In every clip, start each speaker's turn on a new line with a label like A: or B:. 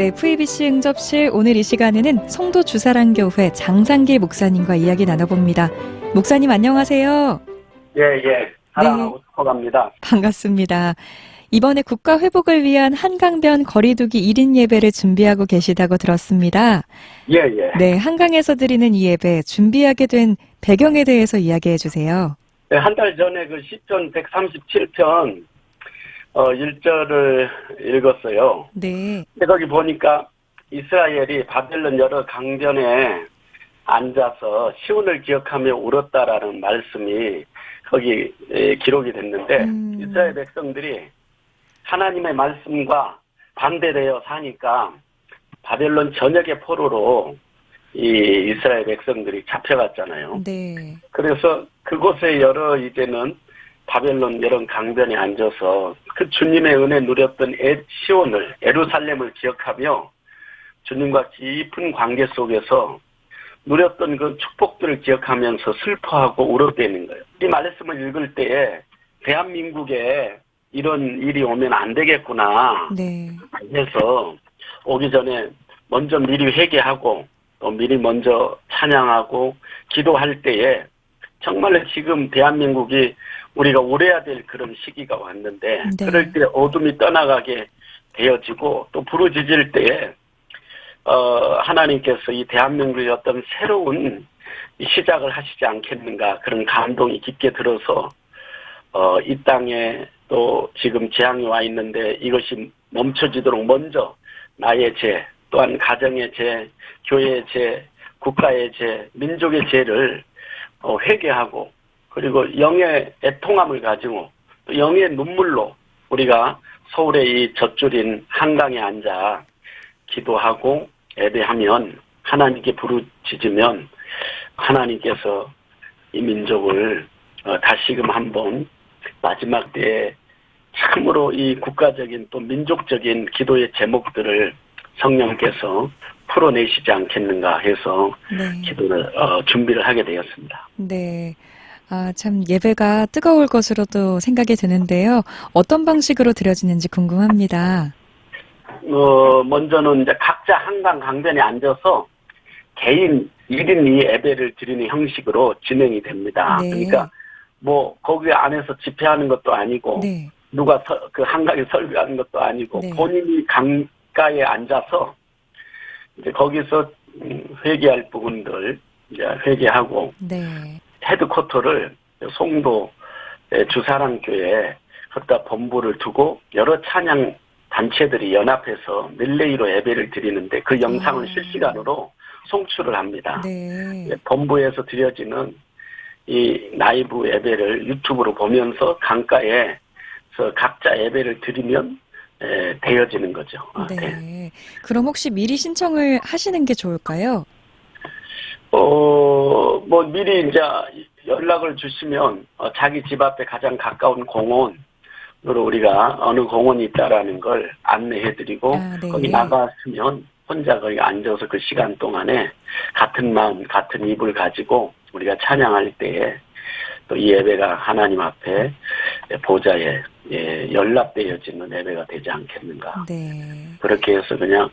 A: 네, VBC 응접실 오늘 이 시간에는 성도 주사랑교회 장상길 목사님과 이야기 나눠봅니다. 목사님 안녕하세요.
B: 예, 예. 사랑하고 축복합니다.
A: 반갑습니다. 이번에 국가 회복을 위한 한강변 거리두기 1인 예배를 준비하고 계시다고 들었습니다.
B: 예, 예.
A: 네, 한강에서 드리는 이 예배 준비하게 된 배경에 대해서 이야기해 주세요.
B: 네, 한 달 전에 그 시편 137편 어 1절을 읽었어요.
A: 네,
B: 근데 거기 보니까 이스라엘이 바벨론 여러 강변에 앉아서 시온을 기억하며 울었다라는 말씀이 거기 에, 기록이 됐는데
A: 음.
B: 이스라엘 백성들이 하나님의 말씀과 반대되어 사니까 바벨론 전역의 포로로 이 이스라엘 백성들이 잡혀갔잖아요.
A: 네,
B: 그래서 그곳에 여러 이제는 바벨론 여러 강변에 앉아서 그 주님의 은혜 누렸던 에, 시온을 에루살렘을 기억하며 주님과 깊은 관계 속에서 누렸던 그 축복들을 기억하면서 슬퍼하고 울어대는 거예요. 이 말씀을 읽을 때에 대한민국에 이런 일이 오면 안 되겠구나
A: 네,
B: 해서 오기 전에 먼저 미리 회개하고 또 미리 먼저 찬양하고 기도할 때에 정말로 지금 대한민국이 우리가 울어야 될 그런 시기가 왔는데
A: 네.
B: 그럴 때 어둠이 떠나가게 되어지고 또 부르짖을 때에 어 하나님께서 이 대한민국의 어떤 새로운 시작을 하시지 않겠는가 그런 감동이 깊게 들어서 어 이 땅에 또 지금 재앙이 와 있는데 이것이 멈춰지도록 먼저 나의 죄 또한 가정의 죄, 교회의 죄, 국가의 죄, 민족의 죄를 어, 회개하고 그리고 영의 애통함을 가지고 또 영의 눈물로 우리가 서울의 이 젖줄인 한강에 앉아 기도하고 예배하면 하나님께 부르짖으면 하나님께서 이 민족을 어, 다시금 한번 마지막 때에 참으로 이 국가적인 또 민족적인 기도의 제목들을 성령께서 풀어내시지 않겠는가 해서
A: 네.
B: 기도를 어, 준비를 하게 되었습니다.
A: 네. 아, 참, 예배가 뜨거울 것으로도 생각이 드는데요. 어떤 방식으로 드려지는지 궁금합니다.
B: 어, 먼저는 이제 각자 한강 강변에 앉아서 개인 1인 2 예배를 드리는 형식으로 진행이 됩니다.
A: 네.
B: 그러니까 뭐 거기 안에서 집회하는 것도 아니고
A: 네.
B: 누가 서- 그 한강에 설교하는 것도 아니고
A: 네.
B: 본인이 강가에 앉아서 이제 거기서 음, 회개할 부분들 이제 회개하고
A: 네.
B: 헤드쿼터를 송도 주사랑교회 거기다 본부를 두고 여러 찬양 단체들이 연합해서 릴레이로 예배를 드리는데 그 영상을
A: 아.
B: 실시간으로 송출을 합니다.
A: 네.
B: 예, 본부에서 드려지는 이 라이브 예배를 유튜브로 보면서 강가에서 각자 예배를 드리면 에, 되어지는 거죠. 아, 네.
A: 네. 그럼 혹시 미리 신청을 하시는 게 좋을까요?
B: 어, 뭐 미리 이제 연락을 주시면 어, 자기 집 앞에 가장 가까운 공원으로 우리가 어느 공원이 있다라는 걸 안내해드리고
A: 아, 네.
B: 거기 나갔으면 혼자 거기 앉아서 그 시간 동안에 같은 마음, 같은 입을 가지고 우리가 찬양할 때에 또 이 예배가 하나님 앞에 보좌에 예, 연락되어지는 예배가 되지 않겠는가.
A: 네.
B: 그렇게 해서 그냥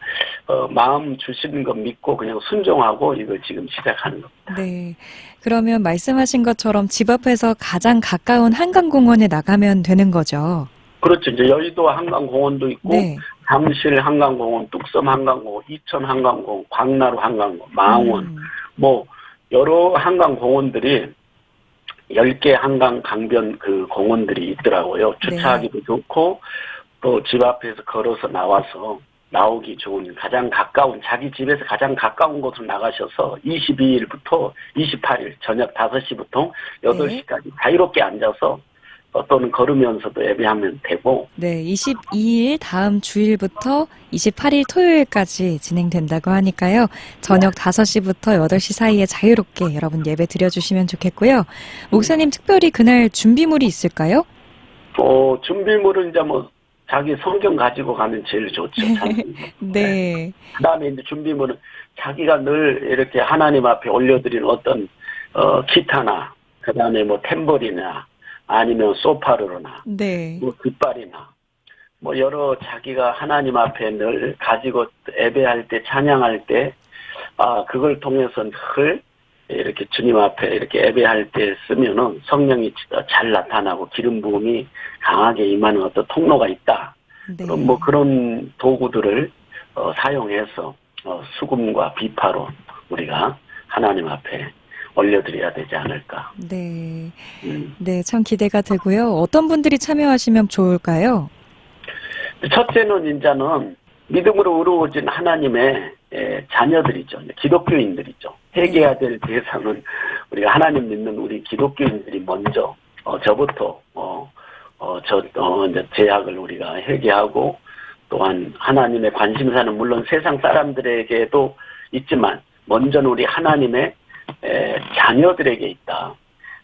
B: 어, 마음 주시는 거 믿고 그냥 순종하고 이걸 지금 시작하는 겁니다.
A: 네. 그러면 말씀하신 것처럼 집 앞에서 가장 가까운 한강공원에 나가면 되는 거죠.
B: 그렇죠. 이제 여의도 한강공원도 있고
A: 네.
B: 잠실 한강공원, 뚝섬 한강공원, 이천 한강공원, 광나루 한강공원, 망원
A: 음,
B: 뭐 여러 한강공원들이 10개 한강 강변 그 공원들이 있더라고요.
A: 네.
B: 주차하기도 좋고 또 집 앞에서 걸어서 나와서 나오기 좋은 가장 가까운 자기 집에서 가장 가까운 곳으로 나가셔서 22일부터 28일 저녁 5시부터 8시까지 자유롭게 앉아서 어, 또는 걸으면서도 예배하면 되고
A: 네. 22일 다음 주일부터 28일 토요일까지 진행된다고 하니까요. 저녁 5시부터 8시 사이에 자유롭게 여러분 예배 드려주시면 좋겠고요. 목사님 특별히 그날 준비물이 있을까요?
B: 어, 준비물은 이제 뭐 자기 성경 가지고 가면 제일 좋죠.
A: 네.
B: 그다음에 이제 준비물은 자기가 늘 이렇게 하나님 앞에 올려드린 어떤 어 기타나 그다음에 뭐 탬버리나 아니면 소파르나
A: 네.
B: 뭐 깃발이나 뭐 여러 자기가 하나님 앞에 늘 가지고 예배할 때 찬양할 때 아, 그걸 통해서 늘 이렇게 주님 앞에 이렇게 예배할 때 쓰면은 성령이 잘 나타나고 기름 부음이 강하게 임하는 어떤 통로가 있다.
A: 네.
B: 그럼 뭐 그런 도구들을 어, 사용해서 어, 수금과 비파로 우리가 하나님 앞에 올려드려야 되지 않을까.
A: 네.
B: 음.
A: 네, 참 기대가 되고요. 어떤 분들이 참여하시면 좋을까요?
B: 첫째는 이제는 믿음으로 의로워진 하나님의 예, 자녀들이죠. 기독교인들이죠. 회개해야 될 대상은 우리가 하나님 믿는 우리 기독교인들이 먼저 어, 저부터 어, 어, 저 어, 이제 제약을 우리가 회개하고 또한 하나님의 관심사는 물론 세상 사람들에게도 있지만 먼저는 우리 하나님의 에, 자녀들에게 있다.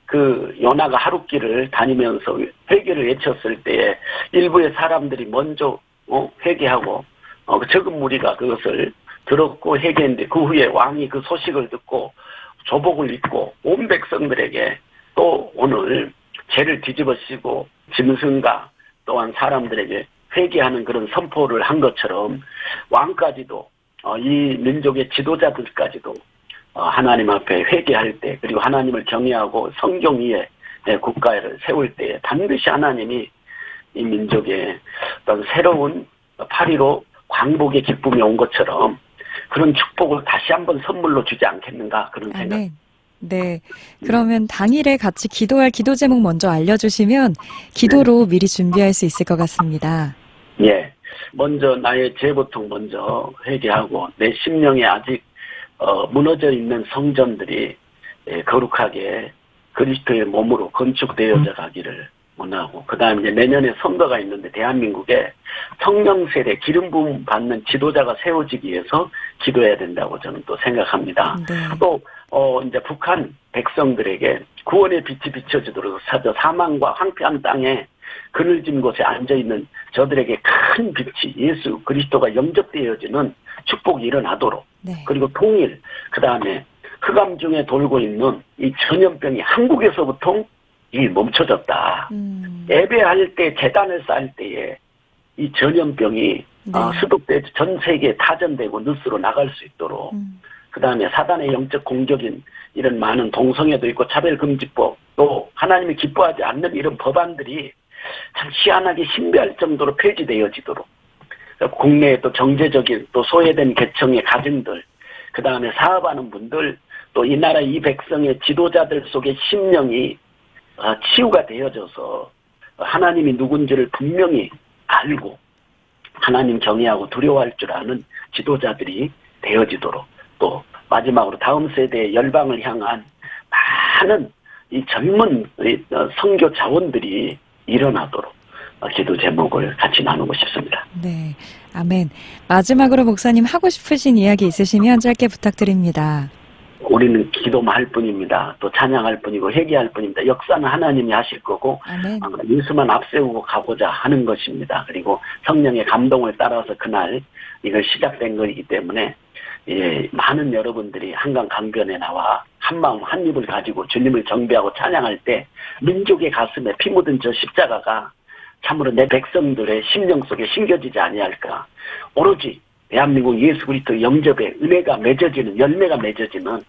B: 그 요나가 하룻길을 다니면서 회개를 외쳤을 때에 일부의 사람들이 먼저 어, 회개하고 어, 그 적은 무리가 그것을 들었고 회개했는데 그 후에 왕이 그 소식을 듣고 조복을 입고 온 백성들에게 또 오늘 죄를 뒤집어쓰고 짐승과 또한 사람들에게 회개하는 그런 선포를 한 것처럼 왕까지도 어, 이 민족의 지도자들까지도 어, 하나님 앞에 회개할 때 그리고 하나님을 경외하고 성경 위에 내 국가를 세울 때에 반드시 하나님이 이 민족의 어떤 새로운 파리로 광복의 기쁨이 온 것처럼 그런 축복을 다시 한번 선물로 주지 않겠는가 그런 생각.
A: 아멘. 네. 그러면 당일에 같이 기도할 기도 제목 먼저 알려주시면 기도로 미리 준비할 수 있을 것 같습니다.
B: 예. 먼저 나의 죄부터 먼저 회개하고 내 심령에 아직 어, 무너져 있는 성전들이 예, 거룩하게 그리스도의 몸으로 건축되어져 가기를 원하고 그 다음에 내년에 선거가 있는데 대한민국에 성령 세례 기름 부음 받는 지도자가 세워지기 위해서 기도해야 된다고 저는 또 생각합니다.
A: 네.
B: 또, 어, 이제 북한 백성들에게 구원의 빛이 비춰지도록 사저 사망과 황폐한 땅에 그늘진 곳에 앉아있는 저들에게 큰 빛이 예수 그리스도가 영접되어지는 축복이 일어나도록
A: 네.
B: 그리고 통일, 그 다음에 흑암 중에 돌고 있는 이 전염병이 한국에서부터 이 멈춰졌다.
A: 음,
B: 예배할 때, 재단을 쌓을 때에 이 전염병이
A: 네.
B: 어, 수독돼 전 세계에 타전되고 뉴스로 나갈 수 있도록
A: 음,
B: 그 다음에 사단의 영적 공격인 이런 많은 동성애도 있고 차별금지법 또 하나님이 기뻐하지 않는 이런 법안들이 참 희한하게 신비할 정도로 폐지되어지도록. 국내에 또 정제적인 또 소외된 계층의 가정들 그 다음에 사업하는 분들 또 이 나라 이 백성의 지도자들 속의 심령이 어, 치유가 되어져서 하나님이 누군지를 분명히 알고 하나님 경외하고 두려워할 줄 아는 지도자들이 되어지도록 또 마지막으로 다음 세대의 열방을 향한 많은 이 젊은 이, 어, 자원들이 일어나도록 어, 기도 제목을 같이 나누고 싶습니다.
A: 네. 아멘. 마지막으로 목사님 하고 싶으신 이야기 있으시면 짧게 부탁드립니다.
B: 우리는 기도만 할 뿐입니다. 또 찬양할 뿐이고 회개할 뿐입니다. 역사는 하나님이 하실 거고
A: 아멘.
B: 어, 예수만 앞세우고 가고자 하는 것입니다. 그리고 성령의 감동을 따라서 그날 이걸 시작된 것이기 때문에 예, 많은 여러분들이 한강 강변에 나와 한 마음 한 입을 가지고 주님을 정배하고 찬양할 때 민족의 가슴에 피 묻은 저 십자가가 참으로 내 백성들의 심령 속에 심겨지지 아니할까. 오로지 대한민국 예수 그리스도 영접의 은혜가 맺어지는 열매가 맺어지는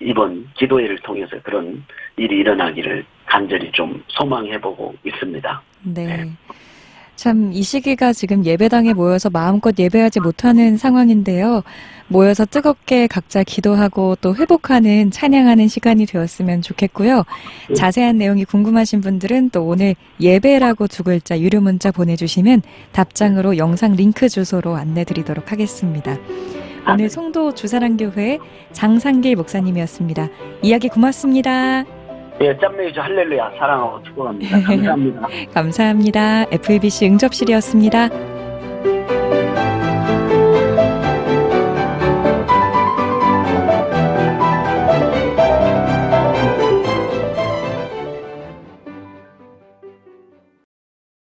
B: 이번 기도회를 통해서 그런 일이 일어나기를 간절히 좀 소망해보고 있습니다.
A: 네. 참, 이 시기가 지금 예배당에 모여서 마음껏 예배하지 못하는 상황인데요. 모여서 뜨겁게 각자 기도하고 또 회복하는 찬양하는 시간이 되었으면 좋겠고요. 자세한 내용이 궁금하신 분들은 또 오늘 예배라고 두 글자 유료 문자 보내주시면 답장으로 영상 링크 주소로 안내 드리도록 하겠습니다. 오늘 송도 주사랑교회 장상길 목사님이었습니다. 이야기 고맙습니다.
B: 예, 짬매이죠 할렐루야 사랑하고 축복합니다. 감사합니다.
A: 감사합니다. FBC 응접실이었습니다.